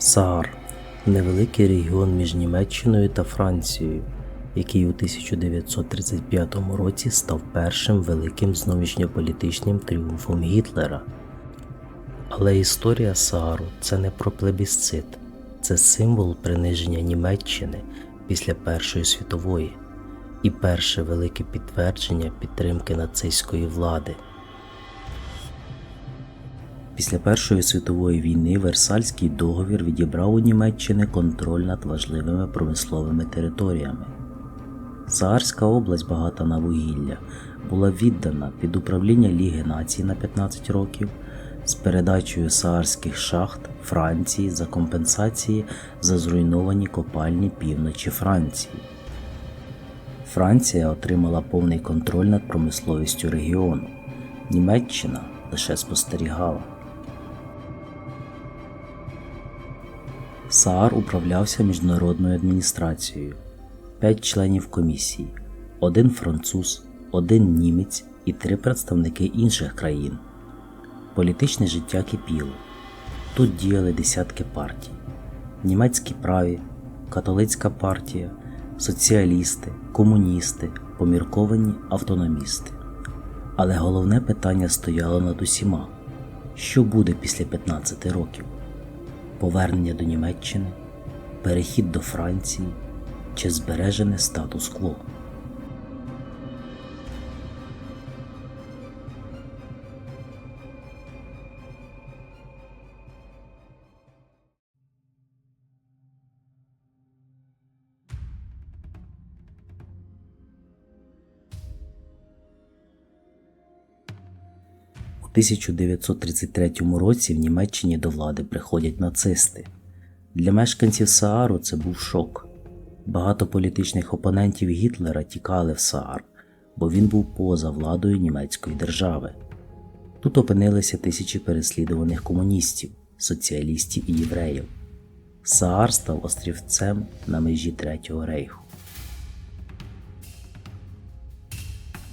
Саар невеликий регіон між Німеччиною та Францією, який у 1935 році став першим великим зовнішньополітичним тріумфом Гітлера. Але історія Саару це не про плебісцит, це символ приниження Німеччини після Першої світової і перше велике підтвердження підтримки нацистської влади. Після Першої світової війни Версальський договір відібрав у Німеччини контроль над важливими промисловими територіями. Саарська область, багата на вугілля, була віддана під управління Ліги націй на 15 років з передачею саарських шахт Франції за компенсації за зруйновані копальні півночі Франції. Франція отримала повний контроль над промисловістю регіону. Німеччина лише спостерігала. Саар управлявся міжнародною адміністрацією, п'ять членів комісії, один француз, один німець і три представники інших країн. Політичне життя кипіло. Тут діяли десятки партій: німецькі праві, католицька партія, соціалісти, комуністи, помірковані автономісти. Але головне питання стояло над усіма: що буде після 15 років? Повернення до Німеччини, перехід до Франції чи збережене статус-кво? 1933 році в Німеччині до влади приходять нацисти. Для мешканців Саару це був шок. Багато політичних опонентів Гітлера тікали в Саар, бо він був поза владою німецької держави. Тут опинилися тисячі переслідуваних комуністів, соціалістів і євреїв. Саар став острівцем на межі Третього рейху.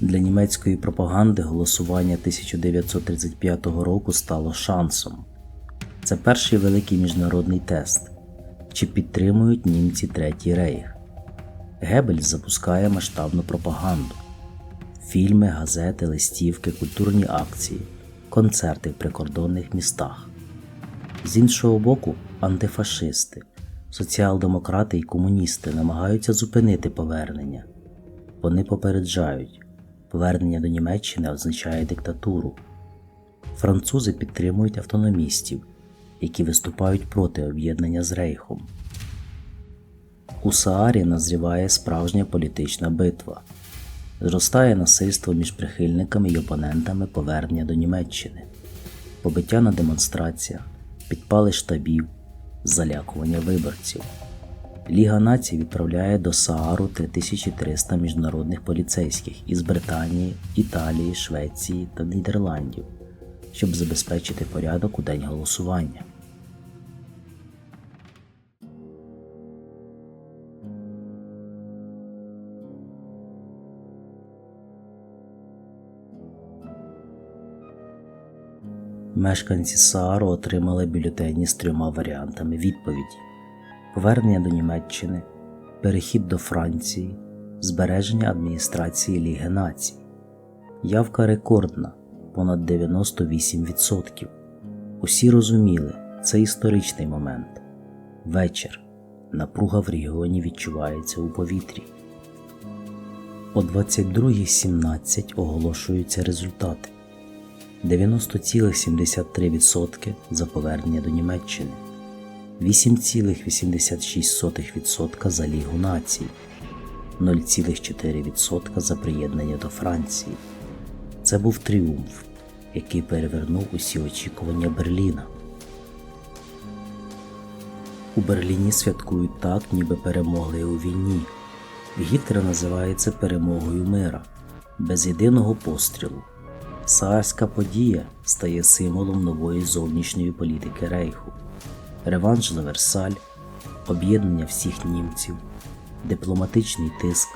Для німецької пропаганди голосування 1935 року стало шансом. Це перший великий міжнародний тест, чи підтримують німці Третій рейх. Геббельс запускає масштабну пропаганду: фільми, газети, листівки, культурні акції, концерти в прикордонних містах. З іншого боку, антифашисти, соціал-демократи і комуністи намагаються зупинити повернення. Вони попереджають. Повернення до Німеччини означає диктатуру. Французи підтримують автономістів, які виступають проти об'єднання з Рейхом. У Саарі назріває справжня політична битва. Зростає насильство між прихильниками й опонентами повернення до Німеччини, побиття на демонстраціях, підпали штабів, залякування виборців. Ліга націй відправляє до Саару 3300 міжнародних поліцейських із Британії, Італії, Швеції та Нідерландів, щоб забезпечити порядок у день голосування. Мешканці Саару отримали бюлетені з трьома варіантами відповіді повернення до Німеччини, перехід до Франції, збереження адміністрації Ліги націй. Явка рекордна понад 98%. Усі розуміли, це історичний момент. Вечір. Напруга в регіоні відчувається у повітрі. О 22.17 оголошуються результати 90,73% за повернення до Німеччини. 8,86% за Лігу націй, 0,4% за приєднання до Франції. Це був тріумф, який перевернув усі очікування Берліна. У Берліні святкують так, ніби перемогли у війні. Гітлер називає це перемогою мира, без єдиного пострілу. Саарська подія стає символом нової зовнішньої політики Рейху реванш за Версаль, об'єднання всіх німців, дипломатичний тиск,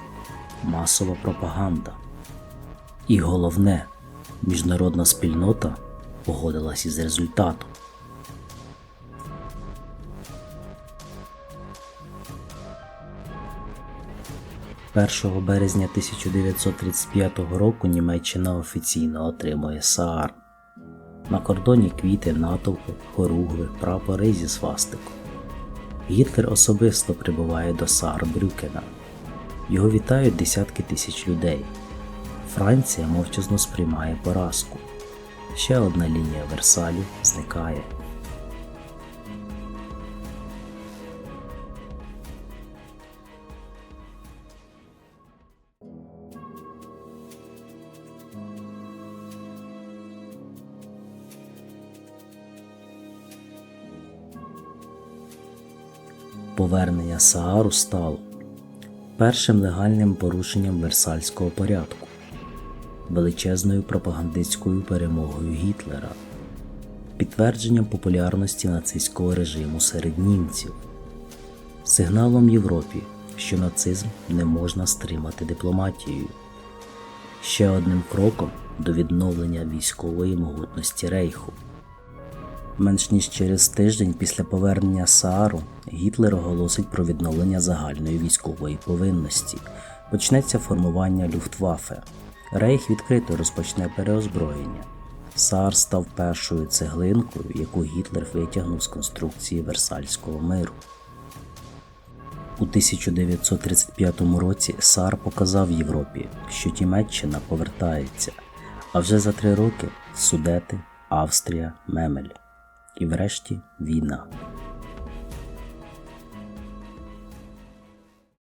масова пропаганда. І головне, міжнародна спільнота погодилась із результатом. Першого березня 1935 року Німеччина офіційно отримує Саар. На кордоні квіти, натовпи, хоругви, прапори зі свастиком. Гітлер особисто прибуває до Саарбрюкена. Його вітають десятки тисяч людей. Франція мовчазно сприймає поразку. Ще одна лінія Версалю зникає. Повернення Саару стало першим легальним порушенням Версальського порядку, величезною пропагандистською перемогою Гітлера, підтвердженням популярності нацистського режиму серед німців, сигналом Європі, що нацизм не можна стримати дипломатією, ще одним кроком до відновлення військової могутності Рейху. Менш ніж через тиждень після повернення Саару Гітлер оголосить про відновлення загальної військової повинності. Почнеться формування Люфтваффе. Рейх відкрито розпочне переозброєння. Саар став першою цеглинкою, яку Гітлер витягнув з конструкції Версальського миру. У 1935 році Саар показав Європі, що Німеччина повертається, а вже за три роки Судети, Австрія, Мемель. І врешті війна.